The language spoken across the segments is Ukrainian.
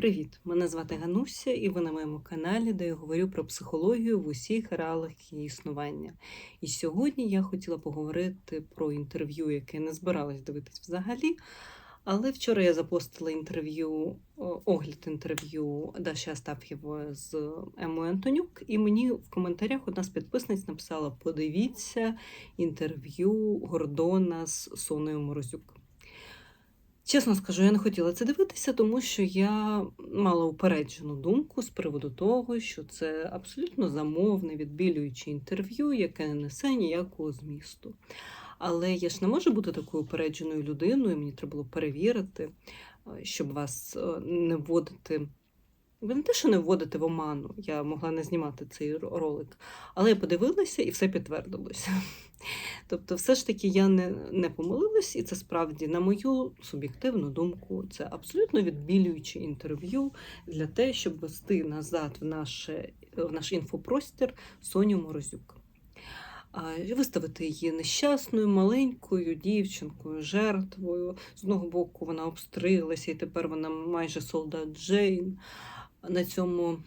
Привіт! Мене звати Гануся, і ви на моєму каналі, де я говорю про психологію в усіх реалах її існування. І сьогодні я хотіла поговорити про інтерв'ю, яке не збиралась дивитись взагалі. Але вчора я запостила інтерв'ю, огляд інтерв'ю Даші Астаф'євої з Емою Антонюк, і мені в коментарях одна з підписниць написала: подивіться інтерв'ю Гордона з Соною Морозюк. Чесно скажу, я не хотіла це дивитися, тому що я мала упереджену думку з приводу того, що це абсолютно замовне, відбілююче інтерв'ю, яке не несе ніякого змісту. Але я ж не можу бути такою упередженою людиною, мені треба було перевірити, е, щоб вас е, не вводити. Ви не те, що не вводити в оману, я могла не знімати цей ролик, але я подивилася і все підтвердилося. Тобто, все ж таки я не не помилилась, і це справді, на мою суб'єктивну думку, це абсолютно відбілююче інтерв'ю для те, щоб вести назад в, наше, в наш інфопростір Соню Морозюк. Виставити її нещасною, маленькою дівчинкою, жертвою. З одного боку, вона обстрилася, і тепер вона майже солдат Джейн на цьому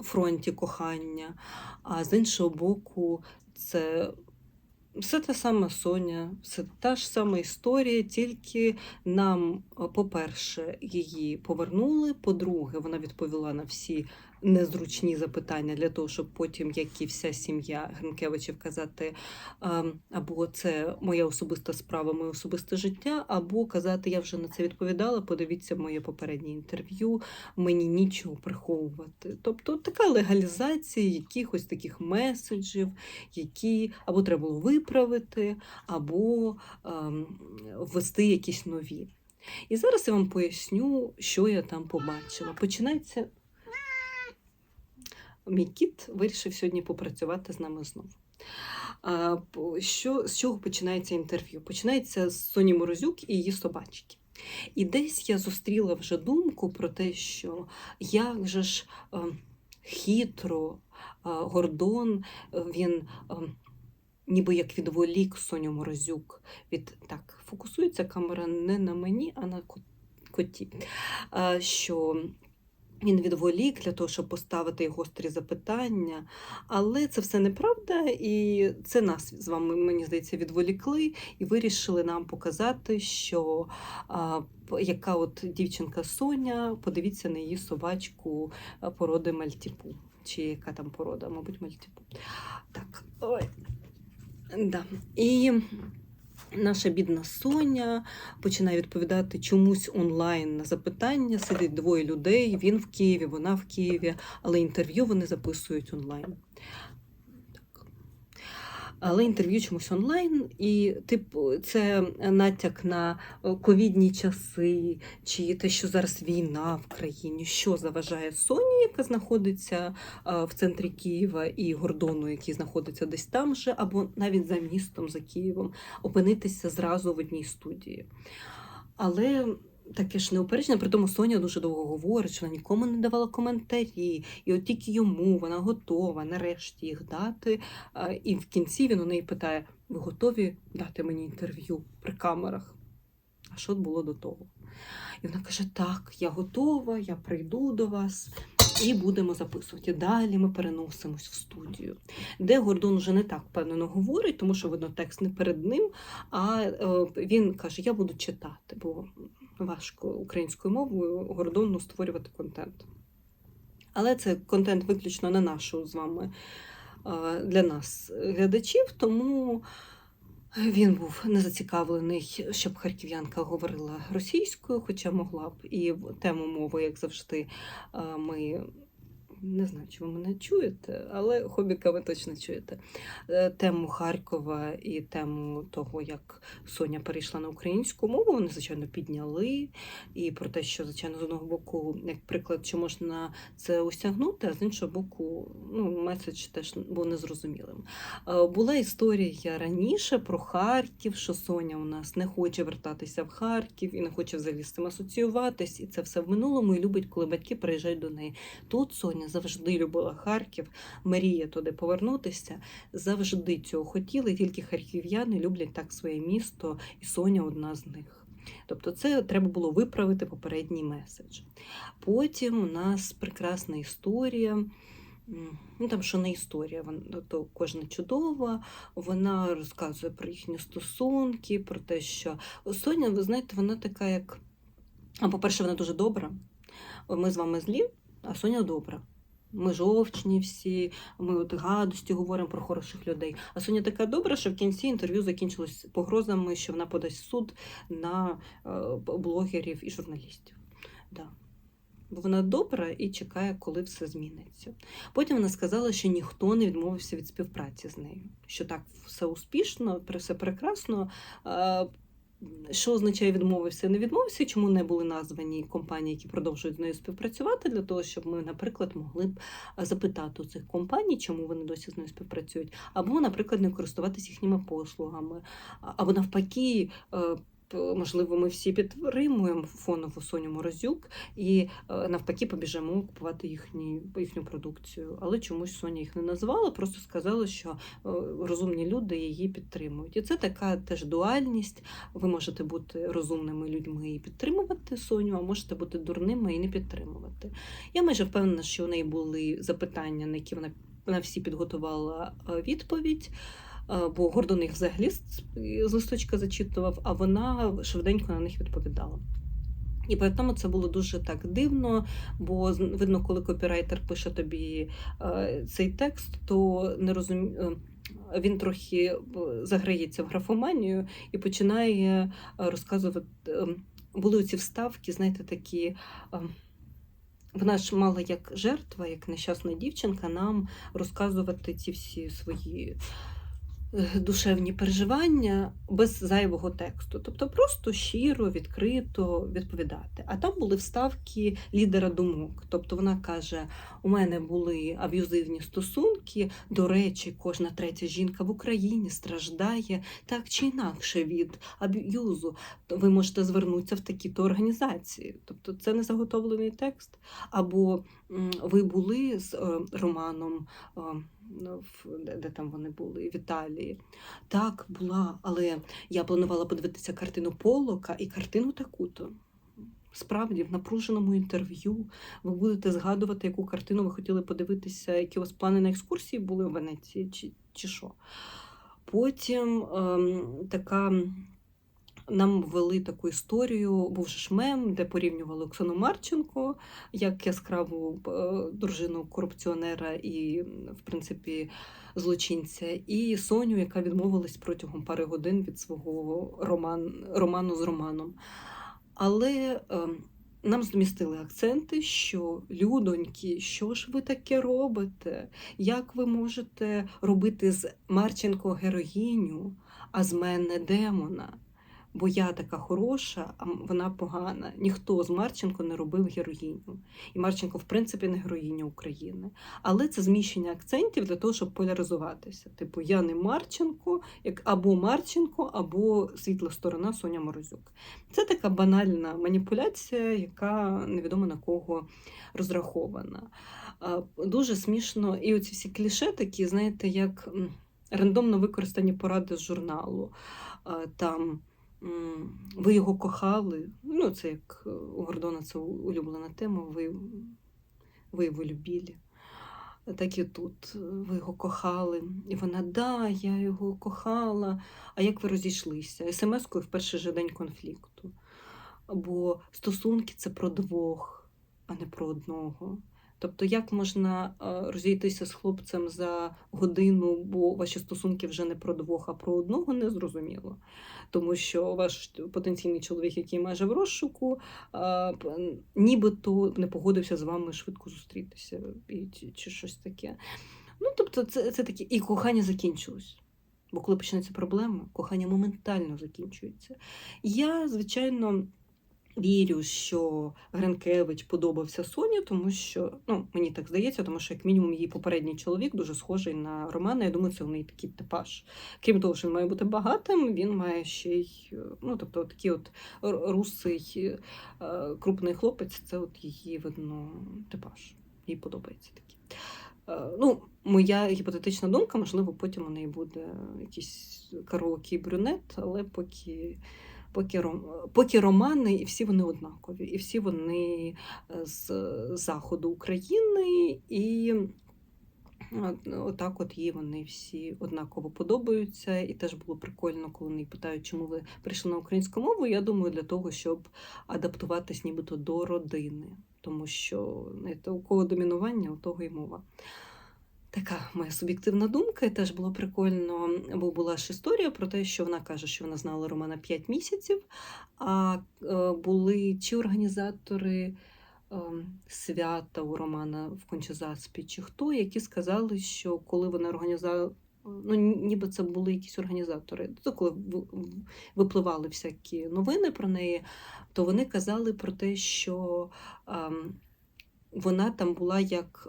фронті кохання. А з іншого боку, це все та сама Соня, все та ж сама історія, тільки нам, по-перше, її повернули. По-друге, вона відповіла на всі незручні запитання для того, щоб потім, як і вся сім'я Гринкевичів, казати, або це моя особиста справа, моє особисте життя, або казати, я вже на це відповідала. Подивіться моє попереднє інтерв'ю, мені нічого приховувати. Тобто така легалізація якихось таких меседжів, які або треба було виправити, або ем, ввести якісь нові. І зараз я вам поясню, що я там побачила. Починається мій кіт вирішив сьогодні попрацювати з нами знову. Що, З чого починається інтерв'ю? Починається з Соні Морозюк і її собачки. І десь я зустріла вже думку про те, що як же ж е, хитро е, Гордон, він е, ніби як відволік Соню Морозюк. від Так, фокусується камера не на мені, а на коті. Що він відволік для того, щоб поставити гострі запитання. Але це все неправда, і це нас з вами, мені здається, відволікли і вирішили нам показати, що а, яка от дівчинка Соня, подивіться на її собачку породи Мальтіпу. Чи яка там порода, мабуть, Мальтіпу. Так, ой. Да. І Наша бідна Соня починає відповідати чомусь онлайн на запитання. Сидить двоє людей. Він в Києві, вона в Києві, але інтерв'ю вони записують онлайн але інтерв'ю чомусь онлайн, і типу це натяк на е, ковідні часи, чи те, що зараз війна в країні, що заважає Соні, яка знаходиться е, в центрі Києва, і Гордону, який знаходиться десь там же, або навіть за містом, за Києвом, опинитися зразу в одній студії. Але таке ж неупереджене, при тому Соня дуже довго говорить, що вона нікому не давала коментарі, і от тільки йому вона готова нарешті їх дати. І в кінці він у неї питає: ви готові дати мені інтерв'ю при камерах? А що було до того? І вона каже: Так, я готова, я прийду до вас. І будемо записувати. Далі ми переносимось в студію, де Гордон вже не так впевнено говорить, тому що видно текст не перед ним. А е, він каже: Я буду читати, бо важко українською мовою гордонно створювати контент. Але це контент виключно на нашу з вами для нас глядачів, тому він був не зацікавлений, щоб харків'янка говорила російською, хоча могла б і тему мови, як завжди, ми не знаю, чи мене чуєте, але хобіка ви точно чуєте. Е, тему Харкова і тему того, як Соня перейшла на українську мову, вони, звичайно, підняли. І про те, що, звичайно, з одного боку, як приклад, що можна це осягнути, а з іншого боку, ну, меседж теж був незрозумілим. Е, була історія раніше про Харків, що Соня у нас не хоче вертатися в Харків і не хоче взагалі з цим асоціюватись, і це все в минулому і любить, коли батьки приїжджають до неї. Тут Соня завжди любила Харків, мріє туди повернутися. Завжди цього хотіли, тільки харків'яни люблять так своє місто, і Соня одна з них. Тобто, це треба було виправити попередній меседж. Потім у нас прекрасна історія. Ну, там що не історія, вон- то кожна чудова. Вона розказує про їхні стосунки, про те, що Соня, ви знаєте, вона така, як. А по-перше, вона дуже добра. Ми з вами злі, а Соня добра. Ми жовчні всі, ми от гадості говоримо про хороших людей. А Соня така добра, що в кінці інтерв'ю закінчилось погрозами, що вона подасть суд на е, блогерів і журналістів. Да. Бо вона добра і чекає, коли все зміниться. Потім вона сказала, що ніхто не відмовився від співпраці з нею, що так все успішно, все прекрасно. Е, Що означає відмовився? Не відмовився, чому не були названі компанії, які продовжують з нею співпрацювати, для того, щоб ми, наприклад, могли б е, запитати у цих компаній, чому вони досі з нею співпрацюють, або, наприклад, не користуватися їхніми послугами, або навпаки. Е, Можливо, ми всі підтримуємо фонову Соню Морозюк і е, навпаки побіжимо купувати їхні, їхню продукцію. Але чомусь Соня їх не назвала, просто сказала, що е, розумні люди її підтримують. І це така теж дуальність. Ви можете бути розумними людьми і підтримувати Соню, а можете бути дурними і не підтримувати. Я майже впевнена, що у неї були запитання, на які вона, вона всі підготувала відповідь. Е, Бо Гордон їх взагалі з листочка зачитував, а вона швиденько на них відповідала. І тому це було дуже так дивно, бо видно, коли копірайтер пише тобі е, цей текст, то не розумі... е, він трохи заграється в графоманію і починає розказувати. Були ці вставки, знаєте, такі. Вона ж мала як жертва, як нещасна дівчинка, нам розказувати ці всі свої душевні переживання без зайвого тексту. Тобто просто щиро, відкрито відповідати. А там були вставки лідера думок. Тобто вона каже: у мене були аб'юзивні стосунки. До речі, кожна третя жінка в Україні страждає так чи інакше від аб'юзу. Ви можете звернутися в такі-то організації. Тобто це не заготовлений текст. Або ви були з е, Романом. Ну, де там вони були, в Італії. Так, була, але я планувала подивитися картину Полока і картину таку-то. Справді, в напруженому інтерв'ю ви будете згадувати, яку картину ви хотіли подивитися, які у вас плани на екскурсії були в Венеції, чи, чи що. Потім ем, така. Нам ввели таку історію, був же мем, де порівнювали Оксану Марченко як яскраву е, дружину корупціонера і, в принципі, злочинця, і Соню, яка відмовилась протягом пари годин від свого роман, роману з Романом. Але е, нам змістили акценти, що людоньки, що ж ви таке робите? Як ви можете робити з Марченко героїню, а з мене демона? Бо я така хороша, а вона погана. Ніхто з Марченко не робив героїню. І Марченко, в принципі, не героїня України. Але це зміщення акцентів для того, щоб поляризуватися. Типу, я не Марченко, як або Марченко, або світла сторона Соня Морозюк. Це така банальна маніпуляція, яка невідомо на кого розрахована. Дуже смішно, і оці всі кліше такі, знаєте, як рандомно використані поради з журналу. Там ви його кохали. Ну, це як е, у Гордона це улюблена тема. Ви, ви його любили. Так і тут ви його кохали. І вона, да, я його кохала. А як ви розійшлися? СМС-кою в перший же день конфлікту. Бо стосунки це про двох, а не про одного. Тобто, як можна е, розійтися з хлопцем за годину, бо ваші стосунки вже не про двох, а про одного, не зрозуміло. Тому що ваш потенційний чоловік, який майже в розшуку, е, нібито не погодився з вами швидко зустрітися і, чи, щось таке. Ну, тобто, це, це таке, і кохання закінчилось. Бо коли почнеться проблема, кохання моментально закінчується. Я, звичайно, вірю, що Гринкевич подобався Соні, тому що ну, мені так здається, тому що як мінімум її попередній чоловік дуже схожий на Романа. Я думаю, це у неї такий типаж. Крім того, що він має бути багатим, він має ще й ну, тобто, такий от русий е, крупний хлопець, це от її видно типаж. Їй подобається такі. Е, Ну, моя гіпотетична думка, можливо, потім у неї буде якийсь караоке брюнет, але поки поки, романи, і всі вони однакові, і всі вони е, з заходу України, і отак от їй вони всі однаково подобаються. І теж було прикольно, коли вони питають, чому ви прийшли на українську мову. Я думаю, для того, щоб адаптуватись нібито до родини, тому що у кого домінування, у того і мова. Така моя суб'єктивна думка, і теж було прикольно, бо була ж історія про те, що вона каже, що вона знала Романа 5 місяців, а е, були чи організатори е, свята у Романа в Кончезаспі, чи хто, які сказали, що коли вони організували. Ну, ніби це були якісь організатори. То коли випливали всякі новини про неї, то вони казали про те, що ем, вона там була як.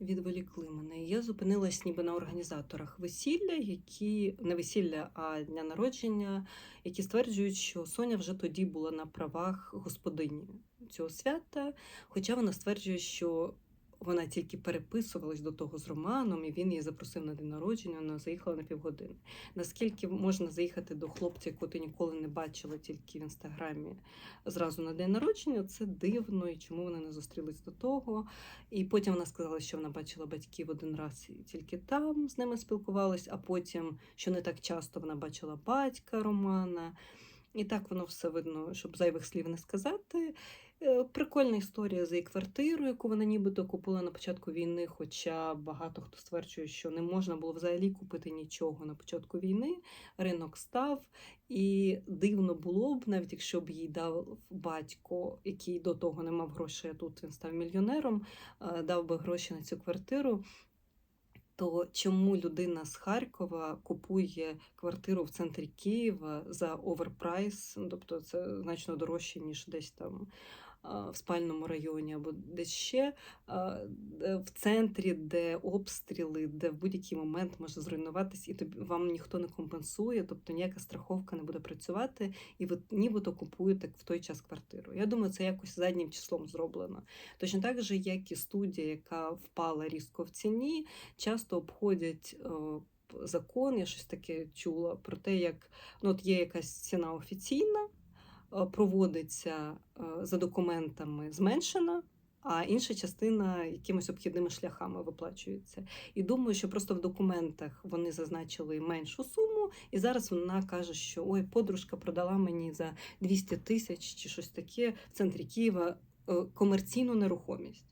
Відволікли мене. Я зупинилась ніби на організаторах весілля, які не весілля, а дня народження, які стверджують, що Соня вже тоді була на правах господині цього свята. Хоча вона стверджує, що вона тільки переписувалась до того з Романом, і він її запросив на день народження, вона заїхала на півгодини. Наскільки можна заїхати до хлопця, якого ти ніколи не бачила тільки в інстаграмі зразу на день народження, це дивно, і чому вони не зустрілись до того. І потім вона сказала, що вона бачила батьків один раз і тільки там з ними спілкувалась, а потім, що не так часто вона бачила батька Романа. І так воно все видно, щоб зайвих слів не сказати. Е, Прикольна історія з її квартирою, яку вона нібито купила на початку війни, хоча багато хто стверджує, що не можна було взагалі купити нічого на початку війни. Ринок став, і дивно було б, навіть якщо б їй дав батько, який до того не мав грошей, а тут він став мільйонером, е, дав би гроші на цю квартиру. То чому людина з Харкова купує квартиру в центрі Києва за оверпрайс? Ну, Тобто це значно дорожче, ніж десь там в спальному районі або десь ще в центрі, де обстріли, де в будь-який момент може зруйнуватись, і тобі вам ніхто не компенсує, тобто ніяка страховка не буде працювати, і ви нібито купуєте в той час квартиру. Я думаю, це якось заднім числом зроблено. Точно так же, як і студія, яка впала різко в ціні, часто обходять. е, Закон, я щось таке чула про те, як ну, от є якась ціна офіційна, проводиться е, за документами зменшена, а інша частина якимись обхідними шляхами виплачується. І думаю, що просто в документах вони зазначили меншу суму, і зараз вона каже, що ой, подружка продала мені за 200 тисяч чи щось таке в центрі Києва е, комерційну нерухомість.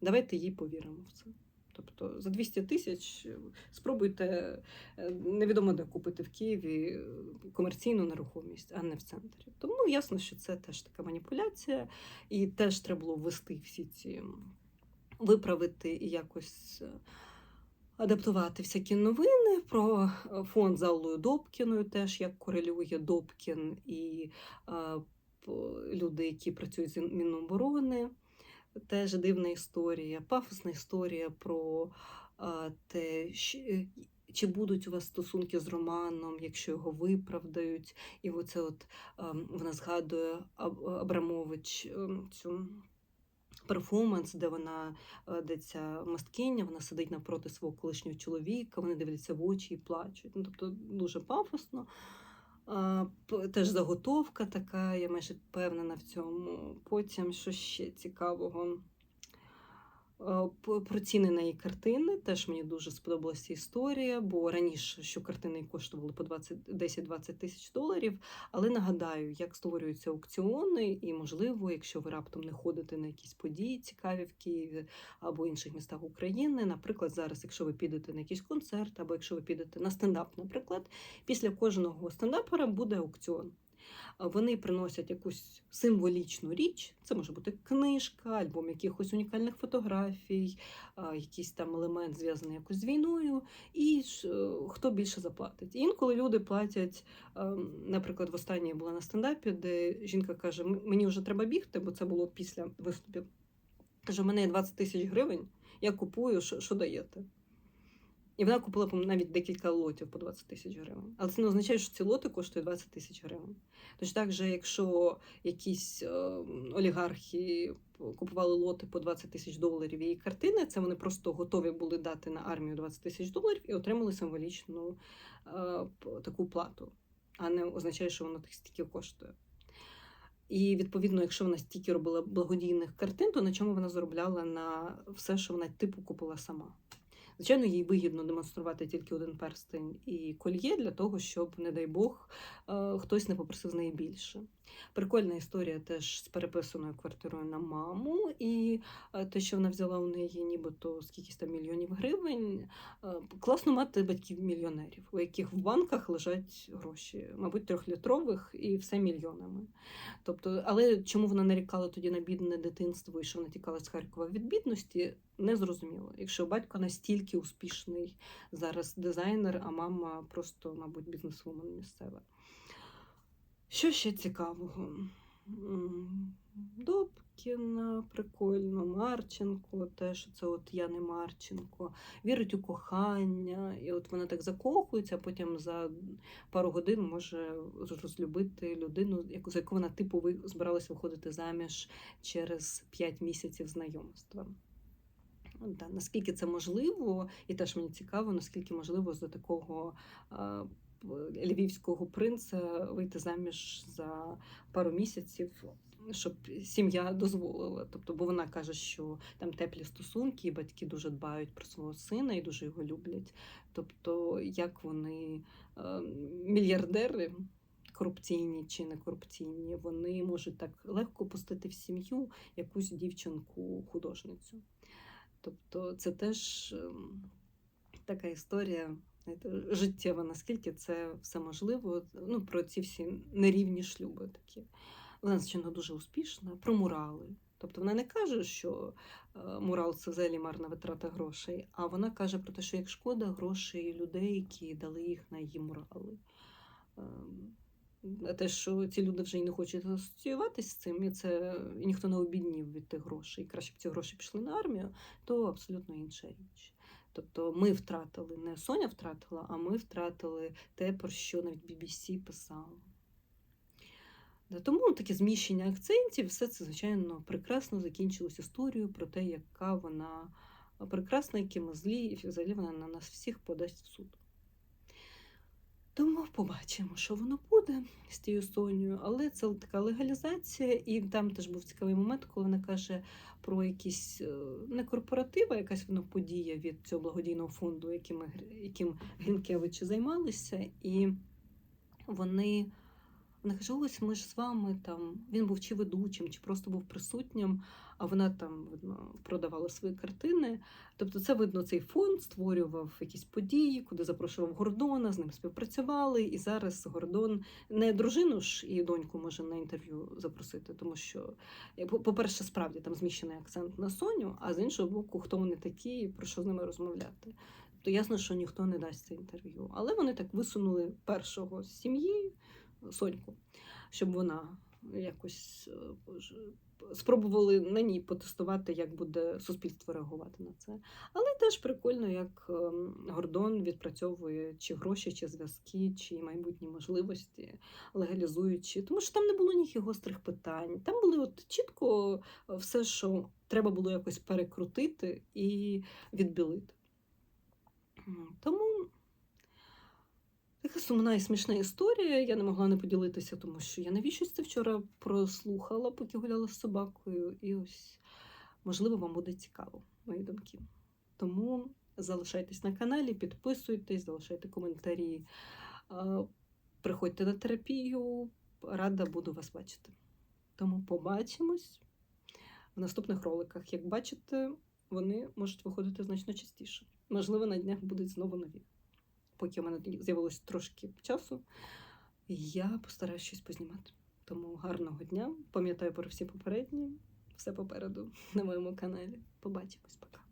Давайте їй повіримо в це. Тобто за 200 тисяч е, спробуйте е, невідомо де купити в Києві е, комерційну нерухомість, а не в центрі. Тому ясно, що це теж така маніпуляція, і теж треба було ввести всі ці виправити і якось. Адаптувати всякі новини про фонд з Аллою Добкіною, теж як корелює Добкін і е, люди, які працюють з Міноборони. Теж дивна історія, пафосна історія про те, чи будуть у вас стосунки з Романом, якщо його виправдають. І оце от вона згадує Абрамович ем, цю перформанс, де вона, е, де ця мисткиня, вона сидить навпроти свого колишнього чоловіка, вони дивляться в очі і плачуть. Ну, тобто дуже пафосно. Теж заготовка така, я майже впевнена в цьому. Потім що ще цікавого. Е, Про ціни на її картини теж мені дуже сподобалася історія, бо раніше що картини коштували по 20 10-20 тисяч доларів. Але нагадаю, як створюються аукціони, і можливо, якщо ви раптом не ходите на якісь події цікаві в Києві або інших містах України. Наприклад, зараз, якщо ви підете на якийсь концерт, або якщо ви підете на стендап, наприклад, після кожного стендапера буде аукціон. А Вони приносять якусь символічну річ. Це може бути книжка, альбом якихось унікальних фотографій, якийсь там елемент зв'язаний якось з війною, і е, хто більше заплатить. Інколи люди платять. е, Наприклад, в останній була на стендапі, де жінка каже: мені вже треба бігти, бо це було після виступів. Каже, у мене є 20 тисяч гривень, я купую, що, що даєте? І вона купила навіть декілька лотів по 20 тисяч гривень. Але це не означає, що ці лоти коштують 20 тисяч гривень. Точно так же, якщо якісь е, олігархи купували лоти по 20 тисяч доларів її картини, це вони просто готові були дати на армію 20 тисяч доларів і отримали символічну е, таку плату, а не означає, що воно стільки коштує. І відповідно, якщо вона стільки робила благодійних картин, то на чому вона заробляла на все, що вона типу купила сама. Звичайно, їй вигідно демонструвати тільки один перстень і кольє для того, щоб, не дай Бог, е, хтось не попросив з неї більше. Прикольна історія теж з переписаною квартирою на маму, і е, те, що вона взяла у неї нібито скількись там мільйонів гривень. Е, Класно мати батьків-мільйонерів, у яких в банках лежать гроші, мабуть, трьохлітрових і все мільйонами. Тобто, але чому вона нарікала тоді на бідне дитинство і що вона тікала з Харкова від бідності, не зрозуміло. Якщо батько настільки успішний зараз дизайнер, а мама просто, мабуть, бізнесвумен місцева. Що ще цікавого? Добкіна, прикольно, Марченко, те, що це от я не Марченко, вірить у кохання, і от вона так закохується, а потім за пару годин може розлюбити людину, за яку вона типу збиралася виходити заміж через 5 місяців знайомства. Ну, та, наскільки це можливо, і теж мені цікаво, наскільки можливо за такого львівського принца вийти заміж за пару місяців, щоб сім'я дозволила. Тобто, бо вона каже, що там теплі стосунки, і батьки дуже дбають про свого сина і дуже його люблять. Тобто, як вони мільярдери. Корупційні чи не корупційні, вони можуть так легко пустити в сім'ю якусь дівчинку-художницю. Тобто це теж ем, така історія життєва, наскільки це все можливо. Ну, про ці всі нерівні шлюби такі. Вона, звичайно, дуже успішна, про мурали. Тобто вона не каже, що е, мурал це взагалі марна витрата грошей, а вона каже про те, що як шкода грошей людей, які дали їх на її мурали. Ем, те, що ці люди вже й не хочуть асоціюватися з цим, і це і ніхто не обіднів від тих грошей. І Краще б ці гроші пішли на армію, то абсолютно інша річ. Тобто ми втратили, не Соня втратила, а ми втратили те, про що навіть BBC писало. Тому таке зміщення акцентів, все це, звичайно, прекрасно закінчилось історією про те, яка вона прекрасна, які ми злі, і взагалі вона на нас всіх подасть в суд. Тому побачимо, що воно буде з тією Сонією, але це така легалізація, і там теж був цікавий момент, коли вона каже про якісь е, не корпоратива, якась воно подія від цього благодійного фонду, яким, яким Грінкевичі займалися, і вони. Каже: ось ми ж з вами там. Він був чи ведучим, чи просто був присутнім, а вона там видно продавала свої картини. Тобто, це видно, цей фонд створював якісь події, куди запрошував Гордона, з ним співпрацювали. І зараз Гордон не дружину ж і доньку може на інтерв'ю запросити, тому що, по- по-перше, справді там зміщений акцент на Соню, а з іншого боку, хто вони такі, і про що з ними розмовляти. То ясно, що ніхто не дасть це інтерв'ю. Але вони так висунули першого з сім'ї, Соньку, щоб вона якось е, спробували на ній потестувати, як буде суспільство реагувати на це. Але теж прикольно, як ем, Гордон відпрацьовує чи гроші, чи зв'язки, чи майбутні можливості, легалізуючи, тому що там не було ніяких гострих питань. Там були от чітко е, все, що треба було якось перекрутити і відбілити. Тому така сумна і смішна історія. Я не могла не поділитися, тому що я навіщось це вчора прослухала, поки гуляла з собакою. І ось, можливо, вам буде цікаво, мої думки. Тому залишайтесь на каналі, підписуйтесь, залишайте коментарі, приходьте на терапію. Рада буду вас бачити. Тому побачимось в наступних роликах. Як бачите, вони можуть виходити значно частіше. Можливо, на днях будуть знову нові. Поки в мене з'явилось трошки часу, я постараюсь щось познімати. Тому гарного дня. Пам'ятаю про всі попередні. Все попереду на моєму каналі. Побачимось, пока.